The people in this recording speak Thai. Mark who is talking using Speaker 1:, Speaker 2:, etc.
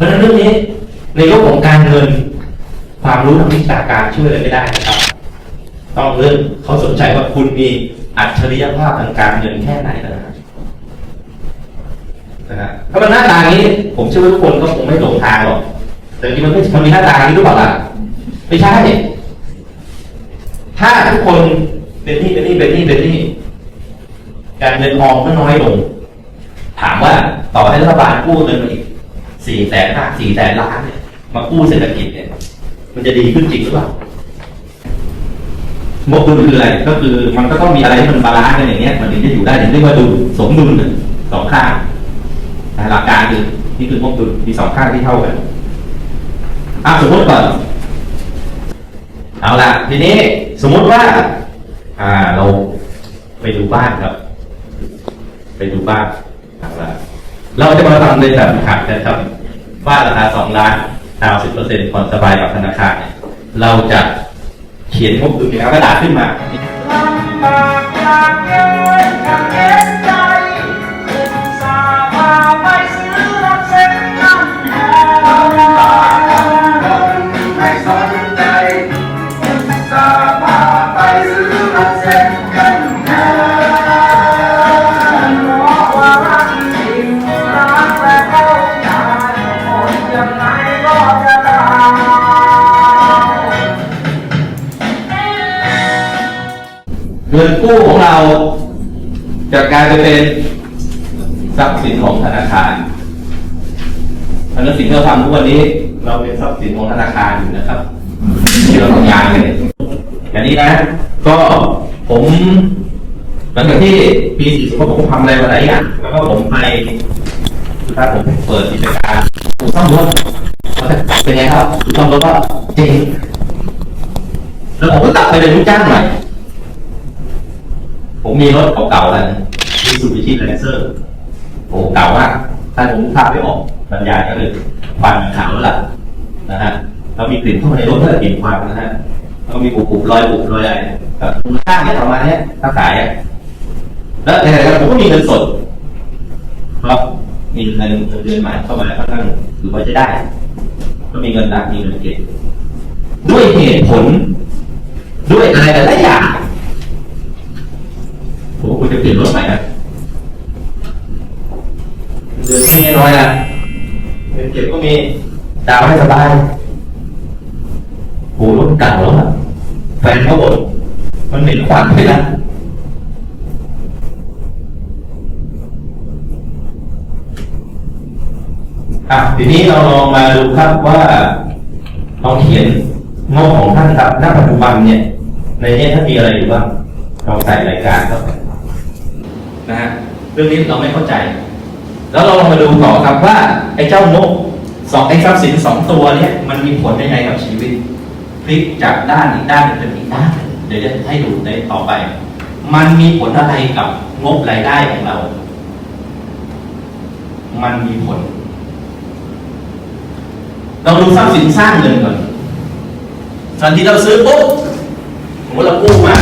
Speaker 1: รื่องนี้ในโลกของการเงิน ความรู้ทางวิชาการช่วยอะไรไม่ได้นะครับต้องเรื่องเขาสนใจว่าคุณมีอัจฉริยภาพทางการเงินแค่ไหนนะครับนะฮะถ้ามันหน้าตานี้ ผมเชื่อว่าทุกคนก็คงไม่หลงทางหรอกแต่จริงมันไม่มันมีหน้าตานี้หรือเปล่าล่ะไม่ใช่ถ้าทุกคนเป็นนี้เป็นนี้เป็นนี้เป็นนี้การเงินออมก็น้อยลง ถามว่าต่อให้รัฐบาลกู้เงินมาอีก สี่แสนล้านสี่แสนล้านเนี่ย มากู้เศรษฐกิจเนี่ย มันจะดีขึ้นจริงหรือเปล่างบดุลคืออะไรก็คือมันก็ต้องมีอะไรที่มันบาลานซ์กันอย่างเงี้ย มันถึงจะอยู่ได้ถึงเรียกว่าดุลสมดุลสองข้างแต่หลักการคือนี่คืองบดุลมีสองข้างที่เท่ากันอะสมมติก่อนเอาละทีนี้สมมติว่า อ่าเราไปดูบ้านครับ ไปดูบ้านเอาละเราจะมาทำในแบบขัดนะครับ ว่าราคาสองล้านดาวสิบเปอร์เซ็นต์ผ่อนสบายกับธนาคารเนี่ยเราจะเขียนงบดุลเป็นกระดาษขึ้นมา
Speaker 2: เงิ
Speaker 1: นกู้ของเราจะกลายไปเป็นทรัพย์สินของธนาคารอันนั้นสิ่งที่เราทำทุกวันนี้ เราเป็นทรัพย์สินของธนาคารอยู่นะครับที่เราทำงานกันเนี่ยอย่างนี้นะ ก็ผมหลังจากที่ปีสี่สิบผมทำอะไรมาหลายอย่างแล้วก็ผมไปสุดท้ายผมเปิดกิจการอู่ซ่อมรถเป็นไงครับอู่ซ่อมรถก็เจ๊งแล้วผมก็กลับไปเป็นลูกจ้างใหม่ ผมมีรถเก่าๆกันมีซูบิชิแลนเซอร์โอ้เก่ามากถ้าผมภาพไม่ออกบรรยายก็เลยควันขาวแล้วล่ะนะฮะแล้วมีกลิ่นเข้ามาในรถก็กลิ่นควันนะฮะแล้วมีปุบๆรอยปุบรอยอะไรแบบมูลค่าเนี่ยประมาณเนี้ยถ้าขายอะแล้วในขณะเดียวกันผมก็มีเงินสดครับมีเงินเดือนใหม่เข้ามาค่อนข้างถือว่าจะได้ ก็มีเงินดักมีเงินเก็บด้วยเหตุผล ด้วยอะไรหลายๆอย่าง ผมว่าคุณจะ เปลี่ยนรถใหม่นะเดือนไม่น้อยนะเงินเก็บก็มีดาวให้สบายโหรถเก่าแล้วอะแฟนเขาบ่นมันเหม็นควันไปนะอะทีนี้เราลองมาดูครับว่าเราเขียนงบของท่านครับณปัจจุบันเนี่ย ในนี้ถ้ามีอะไรอยู่บ้างเราใส่รายการเข้าไป เรื่องนี้เราไม่เข้าใจ แล้วเราลองมาดูต่อครับว่าไอ้เจ้านกสองไอ้ทรัพย์สินสองตัวเนี้ยมันมีผลยังไงกับชีวิตพลิกจากด้านอีกด้านหนึ่งเป็นอีกด้านหนึ่งเดี๋ยวจะให้ดูในต่อไป มันมีผลอะไรกับงบรายได้ของเรา มันมีผล เราดูทรัพย์สินสร้างเงินก่อนทันทีเราซื้อปุ๊บสมมติเรากู้มา